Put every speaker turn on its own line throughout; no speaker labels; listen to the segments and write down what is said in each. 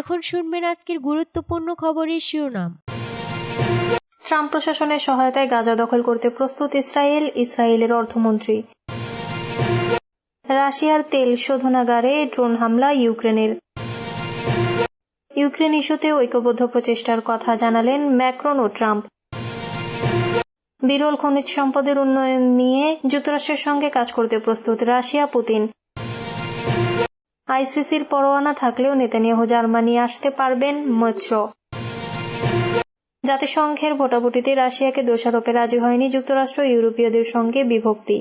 এখন শুনবেন আজকের গুরুত্বপূর্ণ খবরের শিরোনাম
ট্রাম্প প্রশাসনের সহায়তায় গাজা দখল করতে প্রস্তুত ইসরায়েল ইসরায়েলের অর্থমন্ত্রী রাশিয়ার তেল শোধনাগারে ড্রোন হামলা ইউক্রেনের ইউক্রেন ইস্যুতে ঐক্যবদ্ধ প্রচেষ্টার কথা জানালেন ম্যাক্রন ও ট্রাম্প বিরল খনিজ সম্পদের উন্নয়ন নিয়ে যুক্তরাষ্ট্রের সঙ্গে কাজ করতে প্রস্তুত রাশিয়া পুতিন আইসিসির পরোয়ানা থাকলেও নেতানিয়াহু জার্মানি আসতে পারবেন মৎস্য জাতিসংঘের ভোটাভুটিতে রাশিয়াকে দোষারোপে রাজি হয়নি যুক্তরাষ্ট্র ইউরোপীয়দের সঙ্গে বিভক্তি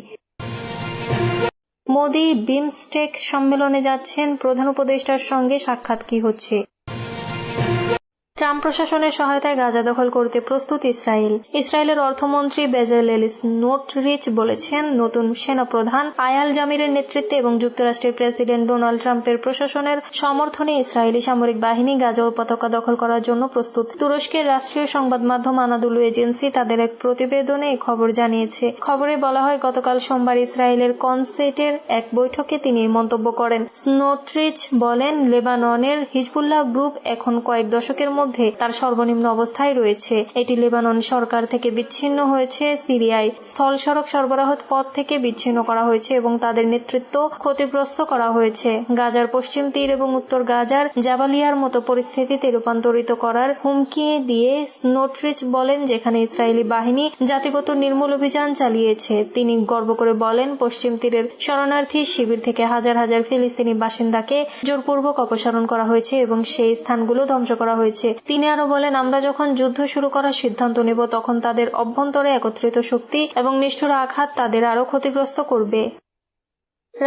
মোদি বিমস্টেক সম্মেলনে যাচ্ছেন প্রধান উপদেষ্টার সঙ্গে সাক্ষাৎ কি হচ্ছে ট্রাম্প প্রশাসনের সহায়তায় গাজা দখল করতে প্রস্তুত ইসরায়েল ইসরায়েলের অর্থমন্ত্রী বেজেল এলিস নোটরিচ বলেছেন নতুন সেনাপ্রধান আয়াল জামিরের নেতৃত্বে এবং যুক্তরাষ্ট্রের প্রেসিডেন্ট ডোনাল্ড ট্রাম্পের প্রশাসনের সমর্থনে ইসরায়েলি সামরিক বাহিনী গাজা পতাকা দখল করার জন্য প্রস্তুত তুরস্কের রাষ্ট্রীয় সংবাদ মাধ্যম আনাদুলু এজেন্সি তাদের এক প্রতিবেদনে খবর জানিয়েছে খবরে বলা হয় গতকাল সোমবার ইসরায়েলের কনসেটের এক বৈঠকে তিনি মন্তব্য করেন স্নোটরিচ বলেন লেবাননের হিজবুল্লাহ গ্রুপ এখন কয়েক দশকের মধ্যে মধ্যে তার সর্বনিম্ন অবস্থায় রয়েছে এটি লেবানন সরকার থেকে বিচ্ছিন্ন হয়েছে সিরিয়ায় স্থল সড়ক সরবরাহ পথ থেকে বিচ্ছিন্ন করা হয়েছে এবং তাদের নেতৃত্ব ক্ষতিগ্রস্ত করা হয়েছে গাজার পশ্চিম তীর এবং উত্তর গাজার জাবালিয়ার মতো পরিস্থিতিতে রূপান্তরিত করার হুমকি দিয়ে স্নোট্রিচ বলেন যেখানে ইসরায়েলি বাহিনী জাতিগত নির্মূল অভিযান চালিয়েছে তিনি গর্ব করে বলেন পশ্চিম তীরের শরণার্থী শিবির থেকে হাজার হাজার ফিলিস্তিনি বাসিন্দাকে জোরপূর্বক অপসারণ করা হয়েছে এবং সেই স্থানগুলো ধ্বংস করা হয়েছে তিনি আরো বলেন আমরা যখন যুদ্ধ শুরু করার সিদ্ধান্ত নেব তখন তাদের অভ্যন্তরে একত্রিত শক্তি এবং নিষ্ঠুর আঘাত তাদের আরো ক্ষতিগ্রস্ত করবে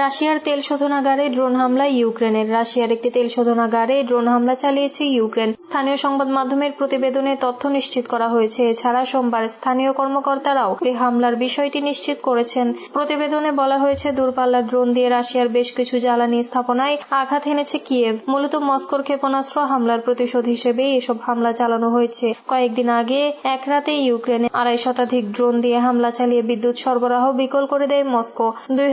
রাশিয়ার তেল শোধনাগারে ড্রোন হামলা ইউক্রেনের রাশিয়ার একটি তেল শোধনাগারে ড্রোন হামলা চালিয়েছে ইউক্রেন স্থানীয় সংবাদ মাধ্যমের প্রতিবেদনে তথ্য নিশ্চিত করা হয়েছে এছাড়া সোমবার স্থানীয় কর্মকর্তারাও এই হামলার বিষয়টি নিশ্চিত করেছেন প্রতিবেদনে বলা হয়েছে দূরপাল্লার ড্রোন দিয়ে রাশিয়ার বেশ কিছু জ্বালানি স্থাপনায় আঘাত এনেছে কিয়েভ মূলত মস্কোর ক্ষেপণাস্ত্র হামলার প্রতিশোধ হিসেবে এসব হামলা চালানো হয়েছে কয়েকদিন আগে এক রাতে ইউক্রেনে আড়াই শতাধিক ড্রোন দিয়ে হামলা চালিয়ে বিদ্যুৎ সরবরাহ বিকল করে দেয় মস্কো দুই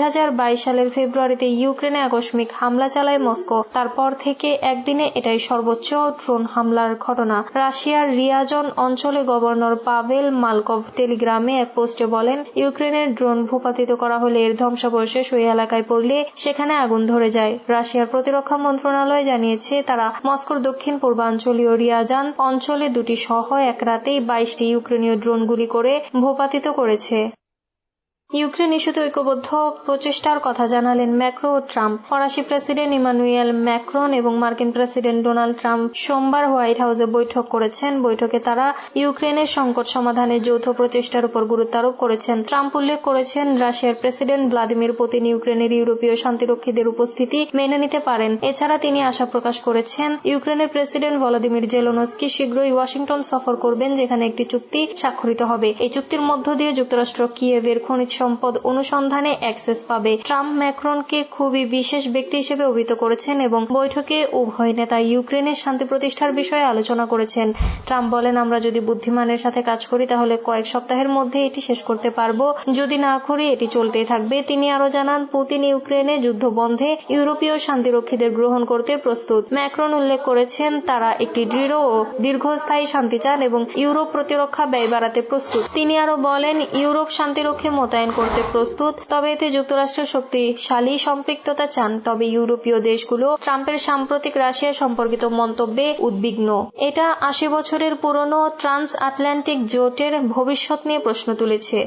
সালে সালের ফেব্রুয়ারিতে ইউক্রেনে আকস্মিক হামলা চালায় মস্কো তারপর থেকে একদিনে এটাই সর্বোচ্চ ড্রোন হামলার ঘটনা রাশিয়ার রিয়াজন অঞ্চলে গভর্নর পাভেল মালকভ টেলিগ্রামে এক পোস্টে বলেন ইউক্রেনের ড্রোন ভূপাতিত করা হলে এর ধ্বংসাবশেষ ওই এলাকায় পড়লে সেখানে আগুন ধরে যায় রাশিয়ার প্রতিরক্ষা মন্ত্রণালয় জানিয়েছে তারা মস্কোর দক্ষিণ পূর্বাঞ্চলীয় রিয়াজান অঞ্চলে দুটি সহ এক রাতেই বাইশটি ইউক্রেনীয় ড্রোনগুলি করে ভূপাতিত করেছে ইউক্রেন ইস্যুতে ঐক্যবদ্ধ প্রচেষ্টার কথা জানালেন ম্যাক্রো ও ট্রাম্প ফরাসি প্রেসিডেন্ট ইমানুয়েল ম্যাক্রন এবং মার্কিন প্রেসিডেন্ট ডোনাল্ড ট্রাম্প সোমবার হোয়াইট হাউসে বৈঠক করেছেন বৈঠকে তারা ইউক্রেনের সংকট সমাধানে যৌথ প্রচেষ্টার উপর গুরুত্ব আরোপ করেছেন ট্রাম্প উল্লেখ করেছেন রাশিয়ার প্রেসিডেন্ট ভ্লাদিমির পুতিন ইউক্রেনের ইউরোপীয় শান্তিরক্ষীদের উপস্থিতি মেনে নিতে পারেন এছাড়া তিনি আশা প্রকাশ করেছেন ইউক্রেনের প্রেসিডেন্ট ভলাদিমির জেলোনস্কি শীঘ্রই ওয়াশিংটন সফর করবেন যেখানে একটি চুক্তি স্বাক্ষরিত হবে এই চুক্তির মধ্য দিয়ে যুক্তরাষ্ট্র কিয়েভের খনিজ সম্পদ অনুসন্ধানে অ্যাক্সেস পাবে ট্রাম্প ম্যাক্রনকে খুবই বিশেষ ব্যক্তি হিসেবে অভিহিত করেছেন এবং বৈঠকে উভয় নেতা ইউক্রেনের শান্তি প্রতিষ্ঠার বিষয়ে আলোচনা করেছেন ট্রাম্প বলেন আমরা যদি বুদ্ধিমানের সাথে কাজ করি তাহলে কয়েক সপ্তাহের মধ্যে এটি শেষ করতে পারব যদি না করি এটি চলতেই থাকবে তিনি আরো জানান পুতিন ইউক্রেনে যুদ্ধ বন্ধে ইউরোপীয় শান্তিরক্ষীদের গ্রহণ করতে প্রস্তুত ম্যাক্রন উল্লেখ করেছেন তারা একটি দৃঢ় ও দীর্ঘস্থায়ী শান্তি চান এবং ইউরোপ প্রতিরক্ষা ব্যয় বাড়াতে প্রস্তুত তিনি আরো বলেন ইউরোপ শান্তিরক্ষী মোতায়েন বাস্তবায়ন করতে প্রস্তুত তবে এতে যুক্তরাষ্ট্রের শক্তিশালী সম্পৃক্ততা চান তবে ইউরোপীয় দেশগুলো ট্রাম্পের সাম্প্রতিক রাশিয়া সম্পর্কিত মন্তব্যে উদ্বিগ্ন এটা আশি বছরের পুরনো ট্রান্স আটলান্টিক জোটের ভবিষ্যৎ নিয়ে প্রশ্ন তুলেছে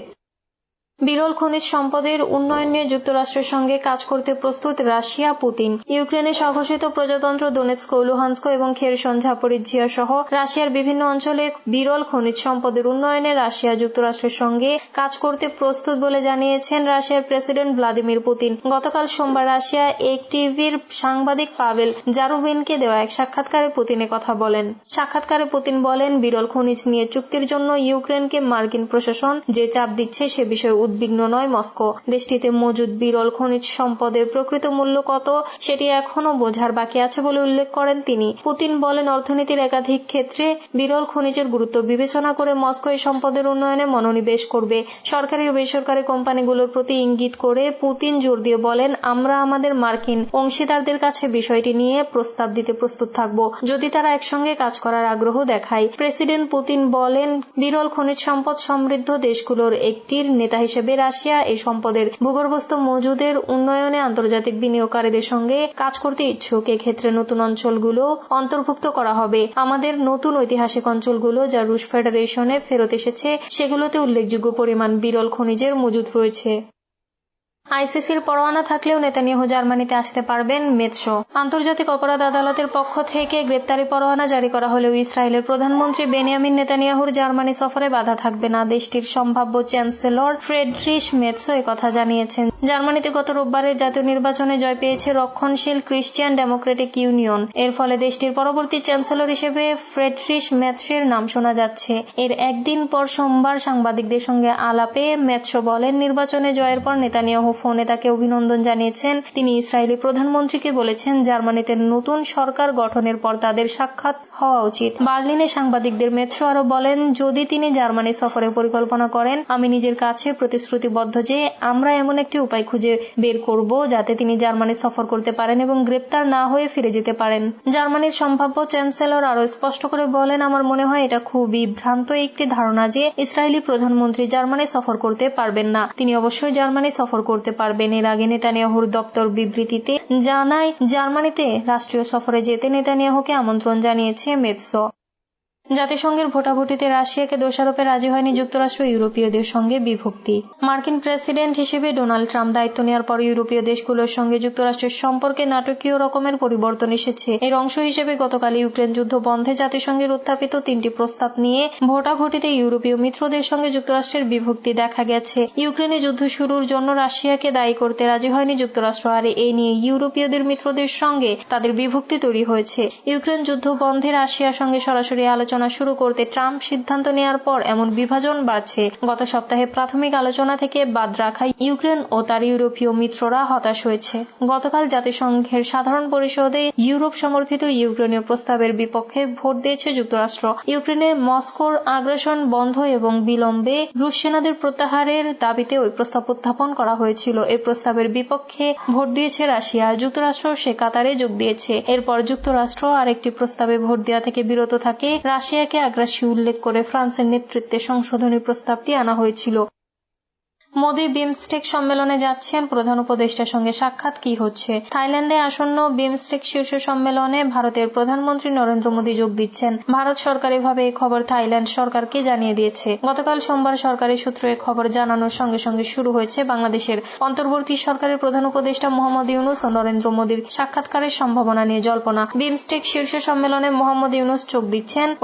বিরল খনিজ সম্পদের উন্নয়ন নিয়ে যুক্তরাষ্ট্রের সঙ্গে কাজ করতে প্রস্তুত রাশিয়া পুতিন ইউক্রেনে সংঘর্ষিত প্রজাতন্ত্র দোনেস লুহানস্ক এবং খেরসন ঝাপরিজিয়া সহ রাশিয়ার বিভিন্ন অঞ্চলে বিরল খনিজ সম্পদের উন্নয়নে রাশিয়া যুক্তরাষ্ট্রের সঙ্গে কাজ করতে প্রস্তুত বলে জানিয়েছেন রাশিয়ার প্রেসিডেন্ট ভ্লাদিমির পুতিন গতকাল সোমবার রাশিয়া এক টিভির সাংবাদিক পাভেল জারুবিনকে দেওয়া এক সাক্ষাৎকারে পুতিন কথা বলেন সাক্ষাৎকারে পুতিন বলেন বিরল খনিজ নিয়ে চুক্তির জন্য ইউক্রেনকে মার্কিন প্রশাসন যে চাপ দিচ্ছে সে বিষয়ে উদ্বিগ্ন নয় মস্কো দেশটিতে মজুদ বিরল খনিজ সম্পদের প্রকৃত মূল্য কত সেটি এখনও বোঝার বাকি আছে বলে উল্লেখ করেন তিনি পুতিন বলেন অর্থনীতির একাধিক ক্ষেত্রে বিরল খনিজের গুরুত্ব বিবেচনা করে মস্কো এই সম্পদের উন্নয়নে মনোনিবেশ করবে সরকারি ও বেসরকারি কোম্পানিগুলোর প্রতি ইঙ্গিত করে পুতিন জোর দিয়ে বলেন আমরা আমাদের মার্কিন অংশীদারদের কাছে বিষয়টি নিয়ে প্রস্তাব দিতে প্রস্তুত থাকব যদি তারা একসঙ্গে কাজ করার আগ্রহ দেখায় প্রেসিডেন্ট পুতিন বলেন বিরল খনিজ সম্পদ সমৃদ্ধ দেশগুলোর একটির নেতা হিসেবে হিসেবে রাশিয়া এই সম্পদের ভূগর্ভস্থ মজুদের উন্নয়নে আন্তর্জাতিক বিনিয়োগকারীদের সঙ্গে কাজ করতে ইচ্ছুক এক্ষেত্রে নতুন অঞ্চলগুলো অন্তর্ভুক্ত করা হবে আমাদের নতুন ঐতিহাসিক অঞ্চলগুলো যা রুশ ফেডারেশনে ফেরত এসেছে সেগুলোতে উল্লেখযোগ্য পরিমাণ বিরল খনিজের মজুদ রয়েছে আইসিসির পরোয়ানা থাকলেও নেতানিয়াহু জার্মানিতে আসতে পারবেন মেৎসো আন্তর্জাতিক অপরাধ আদালতের পক্ষ থেকে গ্রেপ্তারি পরোয়ানা জারি করা হলেও ইসরায়েলের প্রধানমন্ত্রী বেনিয়ামিন নেতানিয়াহুর জার্মানি সফরে বাধা থাকবে না দেশটির সম্ভাব্য চ্যান্সেলর ফ্রেডরিশ মেৎসো কথা জানিয়েছেন জার্মানিতে গত রোববারের জাতীয় নির্বাচনে জয় পেয়েছে রক্ষণশীল ক্রিশ্চিয়ান ডেমোক্রেটিক ইউনিয়ন এর ফলে দেশটির পরবর্তী চ্যান্সেলর হিসেবে ফ্রেডরিশ ম্যাথসের নাম শোনা যাচ্ছে এর একদিন পর সোমবার সাংবাদিকদের সঙ্গে আলাপে ম্যাথস বলেন নির্বাচনে জয়ের পর নেতানিয়াহু ফোনে তাকে অভিনন্দন জানিয়েছেন তিনি ইসরায়েলি প্রধানমন্ত্রীকে বলেছেন জার্মানিতে নতুন সরকার গঠনের পর তাদের সাক্ষাৎ হওয়া উচিত বার্লিনে সাংবাদিকদের মেথ্রো আরো বলেন যদি তিনি জার্মানি সফরের পরিকল্পনা করেন আমি নিজের কাছে প্রতিশ্রুতিবদ্ধ যে আমরা এমন একটি উপায় খুঁজে বের করব যাতে তিনি জার্মানি সফর করতে পারেন এবং গ্রেপ্তার না হয়ে ফিরে যেতে পারেন জার্মানির সম্ভাব্য চ্যান্সেলর আরো স্পষ্ট করে বলেন আমার মনে হয় এটা খুবই ভ্রান্ত একটি ধারণা যে ইসরায়েলি প্রধানমন্ত্রী জার্মানি সফর করতে পারবেন না তিনি অবশ্যই জার্মানি সফর করতে পারবেন এর আগে নেতানিয়াহুর দপ্তর বিবৃতিতে জানায় জার্মানিতে রাষ্ট্রীয় সফরে যেতে নেতানিয়াহুকে আমন্ত্রণ জানিয়েছে মেৎসো জাতিসংঘের ভোটাভুটিতে রাশিয়াকে দোষারোপে রাজি হয়নি যুক্তরাষ্ট্র ইউরোপীয়দের সঙ্গে বিভক্তি মার্কিন প্রেসিডেন্ট হিসেবে ডোনাল্ড ট্রাম্প দায়িত্ব নেওয়ার পর ইউরোপীয় দেশগুলোর সঙ্গে যুক্তরাষ্ট্রের সম্পর্কে নাটকীয় রকমের পরিবর্তন এসেছে এর অংশ হিসেবে গতকাল ইউক্রেন যুদ্ধ বন্ধে জাতিসংঘের উত্থাপিত তিনটি প্রস্তাব নিয়ে ভোটাভুটিতে ইউরোপীয় মিত্রদের সঙ্গে যুক্তরাষ্ট্রের বিভক্তি দেখা গেছে ইউক্রেনে যুদ্ধ শুরুর জন্য রাশিয়াকে দায়ী করতে রাজি হয়নি যুক্তরাষ্ট্র আর এ নিয়ে ইউরোপীয়দের মিত্রদের সঙ্গে তাদের বিভক্তি তৈরি হয়েছে ইউক্রেন যুদ্ধ বন্ধে রাশিয়ার সঙ্গে সরাসরি আলোচনা আলোচনা শুরু করতে ট্রাম্প সিদ্ধান্ত নেওয়ার পর এমন বিভাজন বাড়ছে গত সপ্তাহে প্রাথমিক আলোচনা থেকে বাদ রাখা ইউক্রেন ও তার ইউরোপীয় মিত্ররা হতাশ হয়েছে গতকাল জাতিসংঘের সাধারণ পরিষদে ইউরোপ সমর্থিত ইউক্রেনীয় প্রস্তাবের বিপক্ষে ভোট দিয়েছে যুক্তরাষ্ট্র ইউক্রেনের মস্কোর আগ্রাসন বন্ধ এবং বিলম্বে রুশ সেনাদের প্রত্যাহারের দাবিতে ওই প্রস্তাব উত্থাপন করা হয়েছিল এই প্রস্তাবের বিপক্ষে ভোট দিয়েছে রাশিয়া যুক্তরাষ্ট্র সে কাতারে যোগ দিয়েছে এরপর যুক্তরাষ্ট্র আরেকটি প্রস্তাবে ভোট দেওয়া থেকে বিরত থাকে রাশিয়া রাশিয়াকে আগ্রাসী উল্লেখ করে ফ্রান্সের নেতৃত্বে সংশোধনী প্রস্তাবটি আনা হয়েছিল মোদি বিমস্টেক সম্মেলনে যাচ্ছেন প্রধান উপদেষ্টার সঙ্গে সাক্ষাৎ কি হচ্ছে থাইল্যান্ডে আসন্ন বিমস্টেক শীর্ষ সম্মেলনে ভারতের প্রধানমন্ত্রী নরেন্দ্র মোদী যোগ দিচ্ছেন ভারত সরকারিভাবে এই খবর থাইল্যান্ড সরকারকে জানিয়ে দিয়েছে গতকাল সোমবার সরকারি সূত্র এ খবর জানানোর সঙ্গে সঙ্গে শুরু হয়েছে বাংলাদেশের অন্তর্বর্তী সরকারের প্রধান উপদেষ্টা মোহাম্মদ ইউনুস ও নরেন্দ্র মোদীর সাক্ষাৎকারের সম্ভাবনা নিয়ে জল্পনা বিমস্টেক শীর্ষ সম্মেলনে মোহাম্মদ ইউনুস যোগ দিচ্ছেন